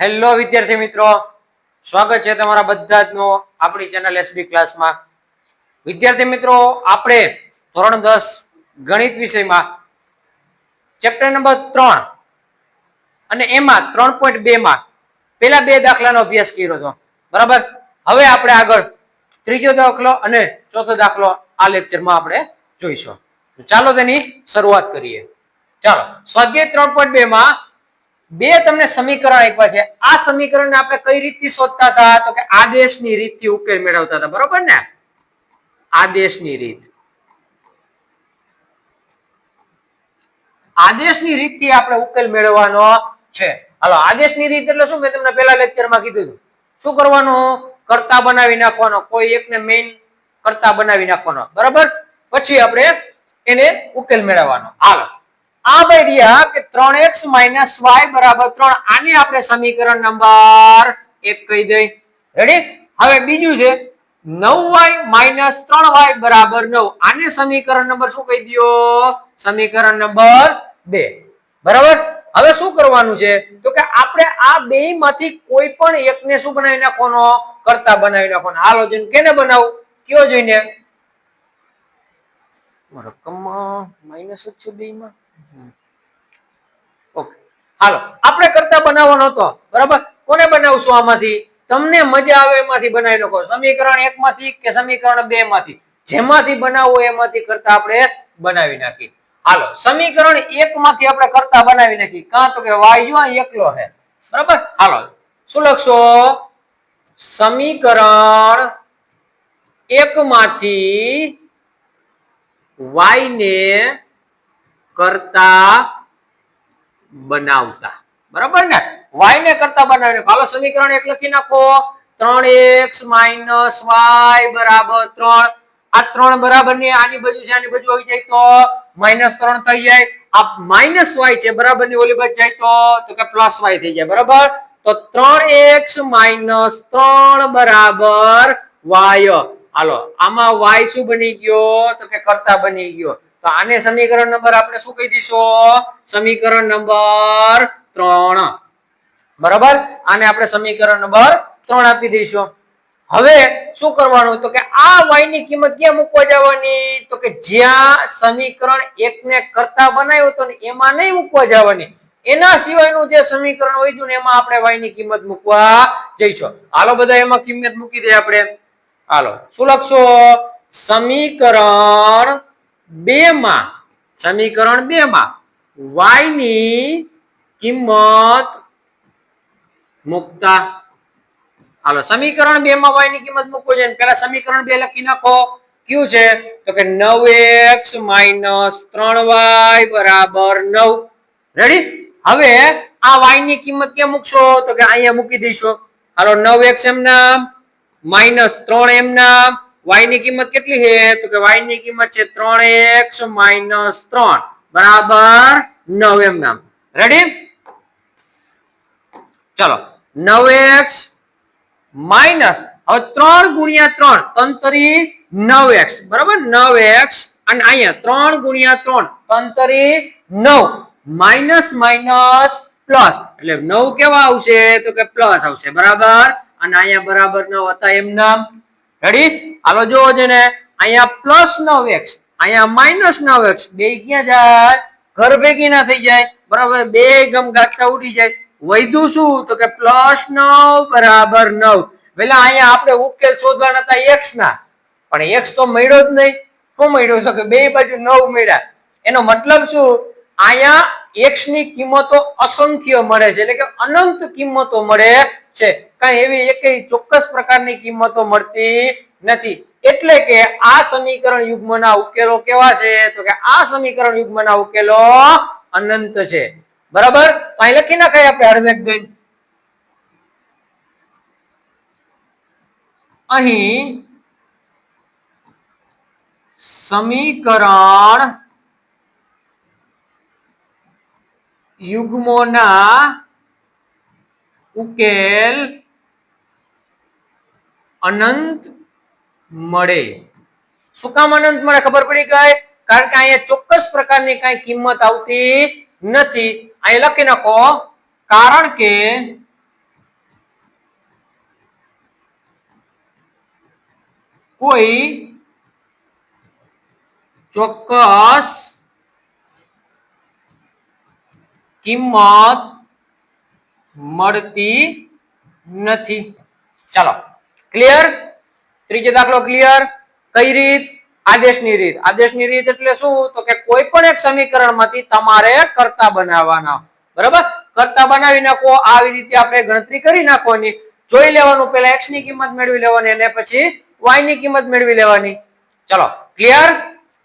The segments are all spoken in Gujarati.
હેલો વિદ્યાર્થી મિત્રો. સ્વાગત છે તમારા બધા જ નો આપણી ચેનલ એસબી ક્લાસમાં વિદ્યાર્થી મિત્રો, આપણે ધોરણ દસ ગણિત વિષયમાં ચેપ્ટર નંબર ત્રણ અને એમાં ત્રણ પોઈન્ટ બે માં પેલા બે દાખલાનો અભ્યાસ કર્યો હતો. બરાબર? હવે આપણે આગળ ત્રીજો દાખલો અને ચોથો દાખલો આ લેક્ચરમાં આપણે જોઈશું. ચાલો તેની શરૂઆત કરીએ. ચાલો. સ્વાધ્યાય ત્રણ પોઈન્ટ બે માં બે તમને સમીકરણ આપ્યા છે. આ સમીકરણને આપણે કઈ રીતથી શોધતા હતા? તો કે આદેશની રીતથી ઉકેલ મેળવતા હતા. બરોબર ને? આદેશની રીત. આદેશની રીતથી આપણે ઉકેલ મેળવવાનો છે. હાલો, આદેશની રીત એટલે શું? મેં તમને પહેલા લેક્ચરમાં કીધું હતું. શું કરવાનું? કરતા બનાવી નાખવાનો. કોઈ એકને મેઇન કરતા બનાવી નાખવાનો. બરાબર? પછી આપણે એને ઉકેલ મેળવવાનો. હાલો. આ ભાઈ રહ્યા કે ત્રણ એક્સ માઇનસ વાય બરાબર ત્રણ. આને આપણે સમીકરણ નંબર એક કહી દઈ. રેડી હવે બીજું છે. નવ વાય માઇનસ ત્રણ વાય બરાબર નવ. આને સમીકરણ નંબર શું કહી દો સમીકરણ નંબર બે. બરાબર? હવે શું કરવાનું છે? તો કે આપણે આ બે માંથી કોઈ પણ એકને શું બનાવી નાખવાનો? કરતા બનાવી નાખવાનો. હાલો, જોઈને કેને બનાવું? કયો જોઈને? રકમમાં માઇનસ જ છે બે માં હાલો. આપણે કરતા બનાવવાનો હતો. બરાબર? કોને બનાવશું આમાંથી? તમને મજા આવે એમાંથી બનાવી નાખો સમીકરણ એક માંથી કે સમીકરણ બે માંથી જેમાંથી બનાવવું એમાંથી કરતા આપણે બનાવી નાખી હાલો. સમીકરણ એક માંથી આપણે કરતા બનાવી નાખી કાં તો કે વાયુ એકલો છે બરાબર? હાલો. શું લખશો? સમીકરણ એક માંથી વાય ને કરતા બનાવતા. બરાબર ને? વાય ને કરતા બનાવીને. હાલો સમીકરણ એક લખી નાખો. ત્રણ એક્સ માઇનસ વાય બરાબર ત્રણ. આ ત્રણ બરાબરની આની બાજુ છે, આની બાજુ આવી જાય તો માઇનસ ત્રણ થઈ જાય. આ માઇનસ વાય છે બરાબરની ઓલી બાજુ જાય તો તો કે પ્લસ વાય થઈ જાય. બરાબર? તો ત્રણ એક્સ માઇનસ ત્રણ બરાબર વાય હાલો, આમાં વાય શું બની ગયો? તો કે કરતા બની ગયો. તો આને સમીકરણ નંબર આપણે શું કહી દઈશું? સમીકરણ નંબર ત્રણ. બરાબર? આને આપણે સમીકરણ નંબર ત્રણ આપી દઈશું. હવે શું કરવાનું? તો કે આ વાયની કિંમત ક્યાં મૂકવા જવાની? તો કે જ્યાં સમીકરણ એક ને કરતા બનાવ્યો હતો ને એમાં નહીં મૂકવા જવાની. એના સિવાયનું જે સમીકરણ હોય ને એમાં આપણે વાયની કિંમત મૂકવા જઈશું. હાલો બધા, એમાં કિંમત મૂકી દે આપણે. હાલો, શું લખશો? સમીકરણ બે માં, સમીકરણ બે માં, y ની કિંમત મુકતા. હાલો, સમીકરણ બે માં વાયની કિંમત મૂકવું છે પેલા સમીકરણ બે લખી નાખો. કયું છે? તો કે નવ એક્સ માઇનસ ત્રણ વાય બરાબર નવ. રેડી હવે આ વાયની કિંમત ક્યાં મૂકશો? તો કે અહીંયા મૂકી દઈશું. હાલો, નવ એક્સ એમ નામ માઇનસ ત્રણ એમ નામ y ની કિંમત કેટલી છે? તો કે y ની કિંમત છે ત્રણ એક્સ માઇનસ ત્રણ. બરાબર નવ એમ નામ. રેડી ચલો. નવ એક્સ માઇનસ, હવે ત્રણ ગુણ્યા ત્રણ, તંતરી નવ એક્સ. બરાબર? નવ એક્સ અને અહીંયા ત્રણ ગુણ્યા ત્રણ, તંતરી નવ. Minus minus plus. એટલે નવ કેવા આવશે? તો કે પ્લસ આવશે. બરાબર? અને અહીંયા બરાબર નવ હતા એમ નામ. રેડી હાલો જોવો છે ને અહીંયા પ્લસ નવ એક્સ અહીંયા માઇનસ નવ એક્સ બે ક્યાં જાય? ઘર ભેગી ના થઈ જાય. બરાબર? બે ગમ ગાંઠતા ઉડી જાય. વધુ શું? તો કે પ્લસ નવ બરાબર નવ. પેલા અહીંયા આપણે ઉકેલ શોધવાના હતા એક્સ ના. પણ એક્સ તો મળ્યો જ નહીં. શું મળ્યો? તો કે બે બાજુ નવ મળ્યા. એનો મતલબ શું? અહીંયા એક્સની કિંમતો અસંખ્ય મળે છે. એટલે કે અનંત કિંમતો મળે છે. કઈ એવી એક ચોક્કસ પ્રકારની કિંમતો મળતી નથી. એટલે કે આ સમીકરણ યુગ્મના ઉકેલો કેવા છે? તો કે આ સમીકરણ યુગ્મના ઉકેલો અનંત છે. બરાબર? અહીં લખી નાખાય આપણે ગઈ અહીં સમીકરણ યુગ્મોના ઉકેલ અનંત મળે. શું કામ અનંત મળે ખબર પડી ગઈ? કારણ કે અહીંયા ચોક્કસ પ્રકારની કઈ કિંમત આવતી નથી. અહીંયા લખી નાખો. કારણ કે કોઈ ચોક્કસ કિંમત મળતી નથી. ચાલો ક્લિયર ત્રીજો દાખલો ક્લિયર કઈ રીત? આદેશની રીત. આદેશની રીત એટલે શું? તો કે કોઈ પણ એક સમીકરણમાંથી તમારે કરતા બનાવવાના. બરાબર? કરતા બનાવી નાખો, આવી રીતે આપણે ગણતરી કરી નાખવાની. જોઈ લેવાનું પેલા x ની કિંમત મેળવી લેવાની અને પછી y ની કિંમત મેળવી લેવાની. ચલો ક્લિયર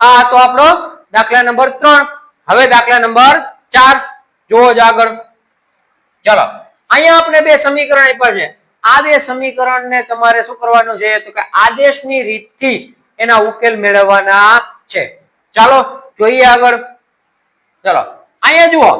આ તો આપણો દાખલા નંબર ત્રણ. હવે દાખલા નંબર ચાર. જોવો જ આગળ. ચલો, અહીંયા આપણે બે સમીકરણ આપ્યા છે. આ બે સમીકરણને તમારે શું કરવાનું છે? તો કે આદેશની રીતથી એના ઉકેલ મેળવવાના છે. ચાલો, જોઈએ આગળ. ચલો, અહીંયા જુઓ.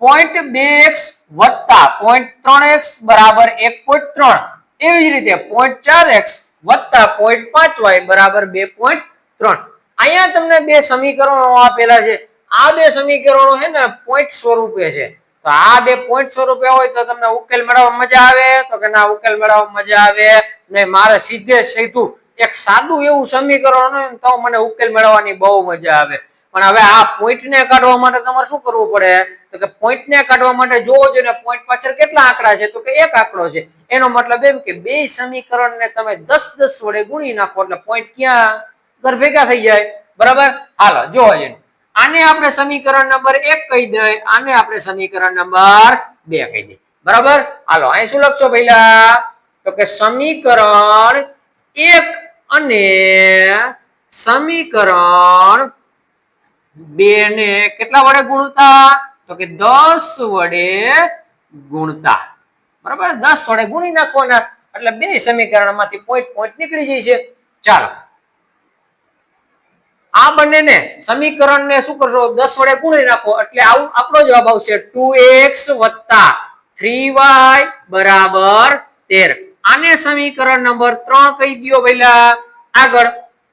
પોઈન્ટ બે એક્સ વત્તા પોઈન્ટ ત્રણ એક્સ બરાબર એક પોઈન્ટ ત્રણ. એવી જ રીતે પોઈન્ટ ચાર એક્સ વત્તા પોઈન્ટ પાંચ વાય બરાબર બે પોઈન્ટ ત્રણ. અહીંયા તમને બે સમીકરણો આપેલા છે. આ બે સમીકરણો છે ને પોઈન્ટ સ્વરૂપે છે. તો આ બે પોઈન્ટ સ્વરૂપે હોય તો તમને ઉકેલ મેળવવા મજા આવે, તો કે ના, ઉકેલ મેળવવા મજા આવે. ને મારે સીધે સીધું એક સાદું એવું સમીકરણ હોય તો મને ઉકેલ મેળવવાની બહુ મજા આવે. પણ હવે આ પોઈન્ટને કાઢવા માટે તમારે શું કરવું પડે? તો કે પોઈન્ટને કાઢવા માટે જોવો જોઈએ પોઈન્ટ પાછળ કેટલા આંકડા છે? તો કે એક આંકડો છે. એનો મતલબ એમ કે બે સમીકરણને તમે દસ દસ વડે ગુણી નાખો એટલે પોઈન્ટ ક્યાં? ઘર ભેગા થઈ જાય. બરાબર? હાલો, જોવા જોઈએ આને આપણે સમીકરણ નંબર એક કહી દઈએ આને આપણે સમીકરણ નંબર બે કહી દઈએ બરાબર? હાલો, અહીં શું લખશો પહેલા? તો કે સમીકરણ એક અને સમીકરણ બે ને કેટલા વડે ગુણતા? તો કે દસ વડે ગુણતા. બરાબર? દસ વડે ગુણી નાખવાના. એટલે બે સમીકરણમાંથી પોઈન્ટ પોઈન્ટ નીકળી જાય છે. ચાલો. આ બંનેને સમીકરણને શું કરશો? દસ વડે ગુણી નાખો. એટલે આવું આપણો જવાબ આવશે ટુ એક્સ વત્તા થ્રી વાય બરાબર તેર. આને સમીકરણ નંબર ત્રણ કહી દો પહેલા આગળ.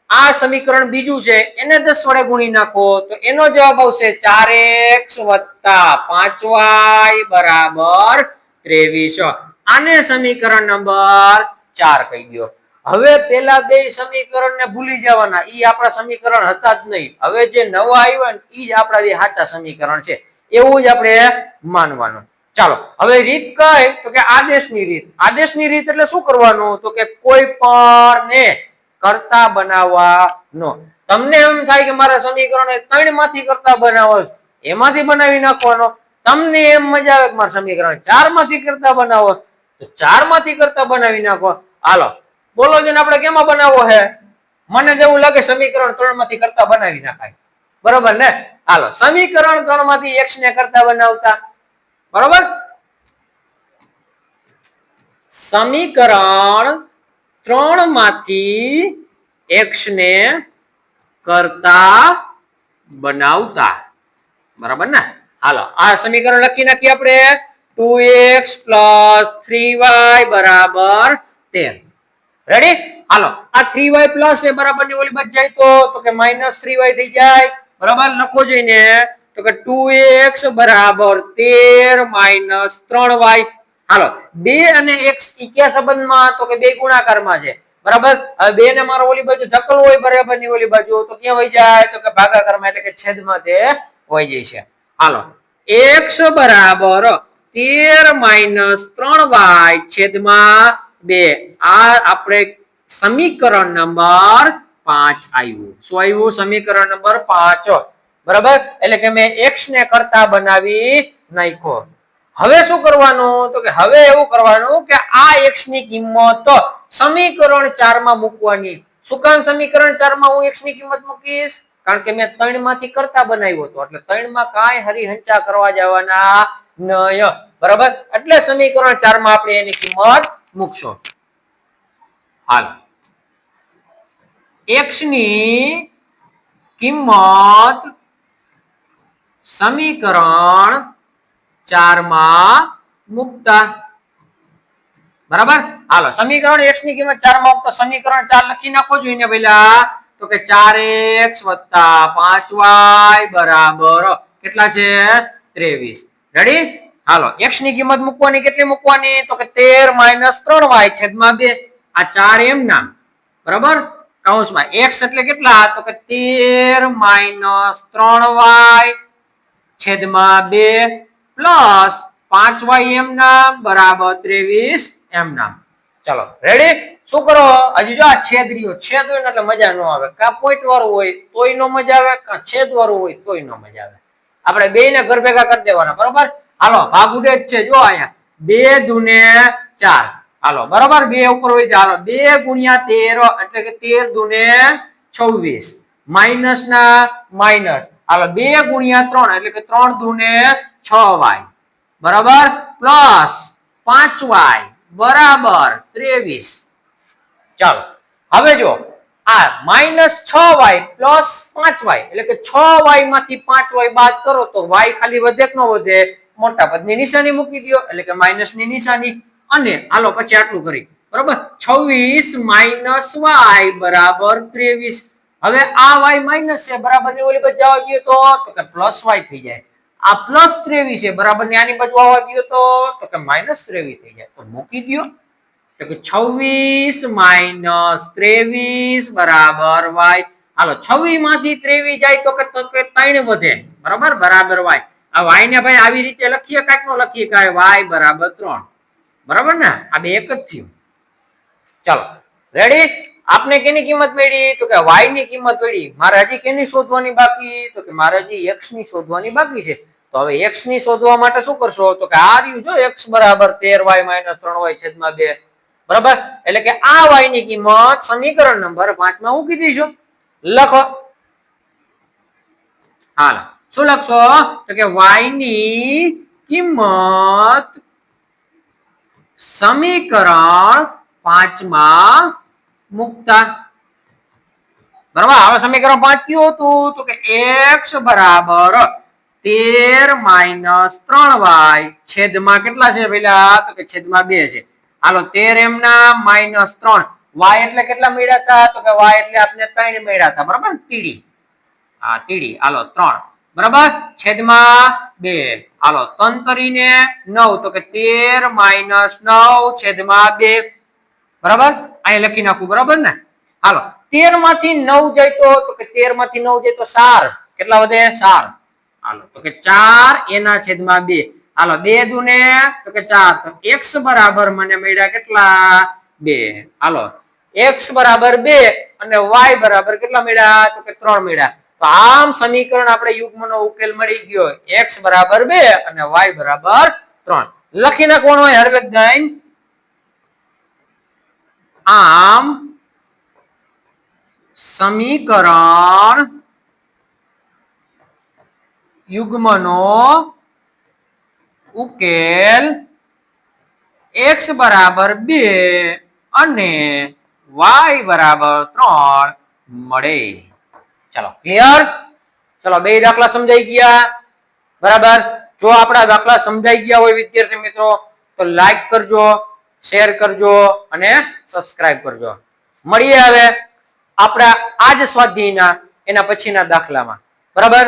આ સમીકરણ બીજું છે. એને દસ વડે ગુણી નાખો. તો એનો જવાબ આવશે ચાર એક્સ વત્તા પાંચ વાય બરાબર ત્રેવીસ. આને સમીકરણ નંબર ચાર કહી દો હવે પેલા બે સમીકરણ ને ભૂલી જવાના. ઈ આપણા સમીકરણ હતા જ નહીં. હવે જે નવા આવ્યા ને ઈ જ આપણા જે સાચા સમીકરણ છે. એવું જ આપણે માનવાનું. ચાલો, હવે રીત કઈ? તો કે આદેશની રીત. આદેશની રીત એટલે શું કરવાનું? તો કે કોઈ પણ ને કરતા બનાવવાનો. તમને એમ થાય કે મારા સમીકરણ ત્રણમાંથી કરતા બનાવો એમાંથી બનાવી નાખવાનો. તમને એમ મજા આવે કે મારા સમીકરણ ચારમાંથી કરતા બનાવો. તો ચારમાંથી કરતા બનાવી નાખો. હાલો છે આપણે કેમાં બનાવવો છે? મને જેવું લાગે સમીકરણ ત્રણમાંથી કરતા બનાવી નાખાય. બરોબર ને? હાલો, સમીકરણ ત્રણમાંથી એક્સ ને કરતા બનાવતા. બરોબર? સમીકરણ ત્રણમાંથી એક્સ ને કરતા બનાવતા. બરાબર ને? હાલો, આ સમીકરણ લખી નાખીએ આપણે. Two x plus three y બરાબર તેર. રેડી હાલો. આ થ્રી વાય પ્લસ એ બરાબરની ઓલી બાજુ જાય તો તો કે માઇનસ થ્રી વાય થઈ જાય. બરાબર? લખો જોઈને. તો કે ટુ એક્સ બરાબર તેર માઇનસ ત્રણ વાય હાલો. બે અને એક્સ ઈ સંબંધમાં? તો કે બે ગુણાકારમાં છે. બરાબર? હવે બે ને મારો ઓલી બાજુ ધકલ હોય બરાબરની ઓલી બાજુ તો ક્યાં હોય જાય? તો કે ભાગાકારમાં એટલે કે છેદમાં તે હોય જાય છે. હાલો. એક્સ બરાબર તેર માઇનસ ત્રણ વાય છેદમાં બે આ આપણે સમીકરણ નંબર પાંચ આવ્યું શું આવ્યું સમીકરણ નંબર પાંચ. બરાબર? એટલે કે મેં એક્સ ને કરતા બનાવી નાખો હવે શું કરવાનું? તો કે હવે એવું કરવાનું કે આ એક્સની કિંમત સમીકરણ ચારમાં મૂકવાની. શું કામ સમીકરણ ચારમાં હું એક્સની કિંમત મૂકીશ? કારણ કે મેં ત્રણમાંથી કરતા બનાવ્યો હતો. એટલે ત્રણમાં કાંઈ હરિહંચા કરવા જવાના નહીં બરાબર? એટલે સમીકરણ ચારમાં આપણે એની કિંમત મૂકશો. હાલ. એક્સની કિંમત સમીકરણ ચારમાં મૂકતા. બરાબર? હાલો, સમીકરણ એક્સની કિંમત ચારમાં મૂકતા. સમીકરણ ચાર લખી નાખો જોઈને પહેલા. તો કે ચાર એક્સ વત્તા પાંચ વાય બરાબર કેટલા છે? ત્રેવીસ. રેડી હાલો, x ની કિંમત મૂકવાની કેટલી મૂકવાની? તો કે તેર માઇનસ ત્રણ વાય છેદમાં બે. આ ચાર એમ ના બરાબર? કૌંસમાં x એટલે કેટલા? તો કે તેર માઇનસ ત્રણ વાય છેદમાં બે પ્લસ પાંચ વાય એમ નામ બરાબર ત્રેવીસ એમ નામ. ચલો રેડી શું કરો? હજી જો આ છેદ રહ્યો, છેદ હોય એટલે મજા ન આવે. કા પોઈન્ટ વાળું હોય, તોય નો મજા આવે, કા છેદ વાળું હોય, તોય નો મજા આવે. આપણે બે ને ઘર ભેગા કરી દેવાના, બરોબર? હાલો, ભાગ ઉડે જ છે. જો અહીંયા બે દુને ચાર. હાલો, બરોબર? બે ઉપર હોય હાલો, બે ગુણ્યા તેર એટલે કે તેર દુને છવ્વીસ. માઇનસ ના માઇનસ. હાલો, બે ગુણ્યા ત્રણ એટલે કે ત્રણ દુને છ વાય બરાબર? પ્લસ પાંચ વાય બરાબર, ત્રેવીસ. ચાલો, હવે જો, આ માઇનસ છ વાય પ્લસ પાંચ વાય એટલે કે છ વાયમાંથી પાંચ વાય બાદ કરો તો વાય ખાલી વધે કે ન વધે? મોટા પદની નિશાની મૂકી દો એટલે કે માઇનસની નિશાની. અને હાલો પછી આટલું કરી બરોબર? છવ્વીસ માઇનસ વાય બરાબર ત્રેવીસ. હવે આ વાય માઇનસ છે, બરાબરની ઓલી બાજુ જોઈએ તો કે પ્લસ વાય થઈ જાય. આ પ્લસ ત્રેવીસ બરાબરની આની બાજુ આવવા દો તો કે માઇનસ ત્રેવીસ થઈ જાય. તો મૂકી દો તો કે છવ્વીસ માઇનસ ત્રેવીસ બરાબર વાય હાલો છવ્વીસમાંથી ત્રેવીસ જાય તો કે ત્રણ વધે. બરાબર? બરાબર વાય આ વાય ને ભાઈ આવી રીતે લખીએ, કાંઈક નો લખીએ કાંઈ વાય બરાબર ત્રણ. બરાબર ને? આ બે એક જ થયું. ચાલો રેડી આપને કેની કિંમત મળી તો કે વાયની કિંમત મળી મારે હજી કેની શોધવાની બાકી? તો કે મારે હજી એક્સની શોધવાની બાકી છે. તો હવે એક્સની શોધવા માટે શું કરશો? તો કે આ રહ્યું જો એક્સ બરાબર તેર વાય માઇનસ ત્રણ વાય છેદમાં બે. બરાબર? એટલે કે આ વાયની કિંમત સમીકરણ નંબર પાંચમાં કીધી છું. લખો. હાલ. શું લખશો? તો કે વાયની કિંમત સમીકરણ પાંચમાં મુકતા. બરાબર? હવે સમીકરણ પાંચ કયું હતું? તો કે એક્સ બરાબર તેર માઇનસ ત્રણ વાય છેદમાં કેટલા છે પેલા? તો કે છેદમાં બે છે. હાલો, તેર એમના માઇનસ ત્રણ. વાય એટલે કેટલા મેળ્યા હતા તો કે વાય એટલે આપણે ત્રણ મેળ્યા હતા બરાબર તીડી હા તીડી હાલો, ત્રણ. બરાબર? છેદમાં બે. હાલો, ત્રણ કરીને નવ, તો કે તેર માઇનસ નવ છેદમાં બે. બરાબર? અહીં લખી નાખું, બરાબર ને? હાલો તેરમાંથી નવ જાય તો તો કે તેરમાંથી નવ જાય તો ચાર. કેટલા વધે? ચાર. હાલો, તો કે ચાર એના છેદમાં બે. હાલો, બે દુને, તો કે ચાર. તો એક્સ બરાબર મને મળ્યા કેટલા? બે. હાલો, એક્સ બરાબર બે અને વાય બરાબર કેટલા મળ્યા? તો કે ત્રણ મળ્યા. તો આમ સમીકરણ આપણે યુગ્મનો ઉકેલ મળી ગયો એક્સ બરાબર બે અને વાય બરાબર ત્રણ. લખી નાખવાનો હોય હળવેક ગાઈન આમ સમીકરણ યુગ્મનો ઉકેલ x બરાબર બે અને y બરાબર ત્રણ મળે. ચલો ક્લિયર ચલો, બે દાખલા સમજાઈ ગયા. બરાબર? જો આપણા દાખલા સમજાઈ ગયા હોય વિદ્યાર્થી મિત્રો, તો લાઈક કરજો શેર કરજો અને સબસ્ક્રાઇબ કરજો. મળીએ હવે આપણા આજ સ્વાધ્યાયના એના પછીના દાખલામાં. બરાબર?